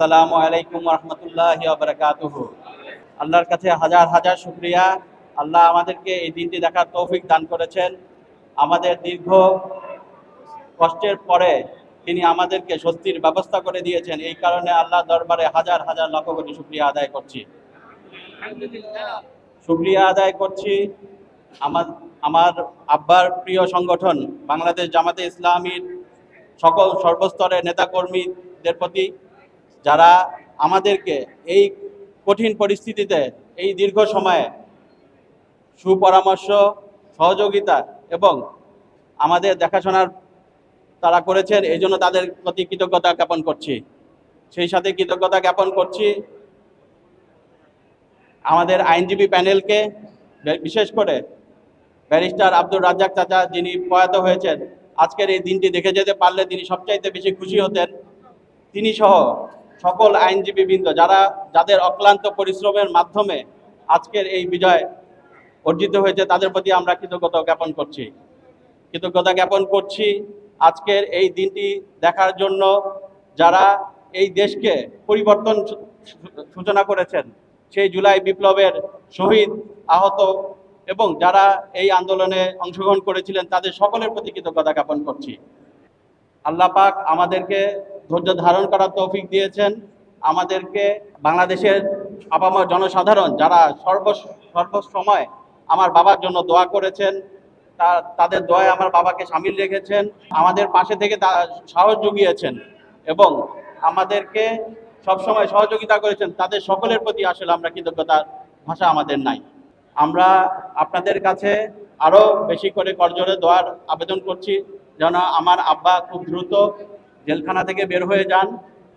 আসসালামু আলাইকুম রহমতুল্লাহ বারকাতুহ। আল্লাহর কাছে হাজার হাজার শুক্রিয়া। আল্লাহ আমাদেরকে এই দিনটি দেখার তৌফিক দান করেছেন। আমাদের দীর্ঘ কষ্টের পরে তিনি আমাদেরকে স্বস্তির ব্যবস্থা করে দিয়েছেন। এই কারণে আল্লাহ দরবারে হাজার হাজার লক্ষ কোটি শুক্রিয়া আদায় করছি। শুক্রিয়া আদায় করছি আমার আমার আব্বার প্রিয় সংগঠন, বাংলাদেশ জামাতে ইসলামীর সকল সর্বস্তরের নেতাকর্মীদের প্রতি। যারা আমাদেরকে এই কঠিন পরিস্থিতিতে, এই দীর্ঘ সময়ে সুপরামর্শ, সহযোগিতা এবং আমাদের দেখাশোনার তারা করেছেন, এই জন্য তাদের প্রতি কৃতজ্ঞতা জ্ঞাপন করছি। সেই সাথে কৃতজ্ঞতা জ্ঞাপন করছি আমাদের আইনজীবী প্যানেলকে, বিশেষ করে ব্যারিস্টার আব্দুর রাজ্জাক চাচা যিনি প্রয়াত হয়েছেন, আজকের এই দিনটি দেখে যেতে পারলে তিনি সবচাইতে বেশি খুশি হতেন। তিনি সহ সকল আইনজীবীবৃন্দ যারা, যাদের অক্লান্ত পরিশ্রমের মাধ্যমে আজকের এই বিজয় অর্জিত হয়েছে, তাদের প্রতি আমরা কৃতজ্ঞতা জ্ঞাপন করছি। কৃতজ্ঞতা জ্ঞাপন করছি আজকের এই দিনটি দেখার জন্য যারা এই দেশকে পরিবর্তন সূচনা করেছেন, সেই জুলাই বিপ্লবের শহীদ আহত এবং যারা এই আন্দোলনে অংশগ্রহণ করেছিলেন, তাদের সকলের প্রতি কৃতজ্ঞতা জ্ঞাপন করছি। আল্লাহ পাক আমাদেরকে ধৈর্য ধারণ করার তৌফিক দিয়েছেন। আমাদেরকে বাংলাদেশের আপামর জনসাধারণ যারা সর্ব সর্বসময় আমার বাবার জন্য দোয়া করেছেন, তা তাদের দোয়ায় আমার বাবাকে সামিল রেখেছেন, আমাদের পাশে থেকে তা সাহস জুগিয়েছেন এবং আমাদেরকে সবসময় সহযোগিতা করেছেন। তাদের সকলের প্রতি আসলে আমরা কৃতজ্ঞতার ভাষা আমাদের নাই। আমরা আপনাদের কাছে আরও বেশি করে করজোরে দোয়ার আবেদন করছি যেন আমার আব্বা খুব দ্রুত জেলখানা থেকে বের হয়ে যান।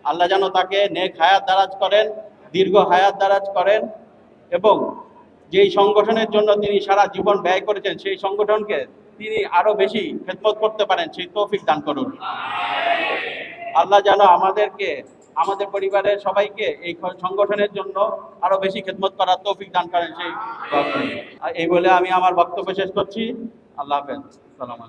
আল্লাহ যেন তাকে নেক হায়াত দারাজ করেন, দীর্ঘ হায়াত দারাজ করেন এবং যেই সংগঠনের জন্য তিনি সারা জীবন ব্যয় করেছেন, সেই সংগঠনকে তিনি আরও বেশি খেদমত করতে পারেন, সেই তৌফিক দান করুন। আল্লাহ যেন আমাদেরকে, আমাদের পরিবারের সবাইকে এই সংগঠনের জন্য আরও বেশি খেদমত করার তৌফিক দান করেন, সেই এই বলে আমি আমার বক্তব্য শেষ করছি। আল্লাহ হাফেজ। সালাম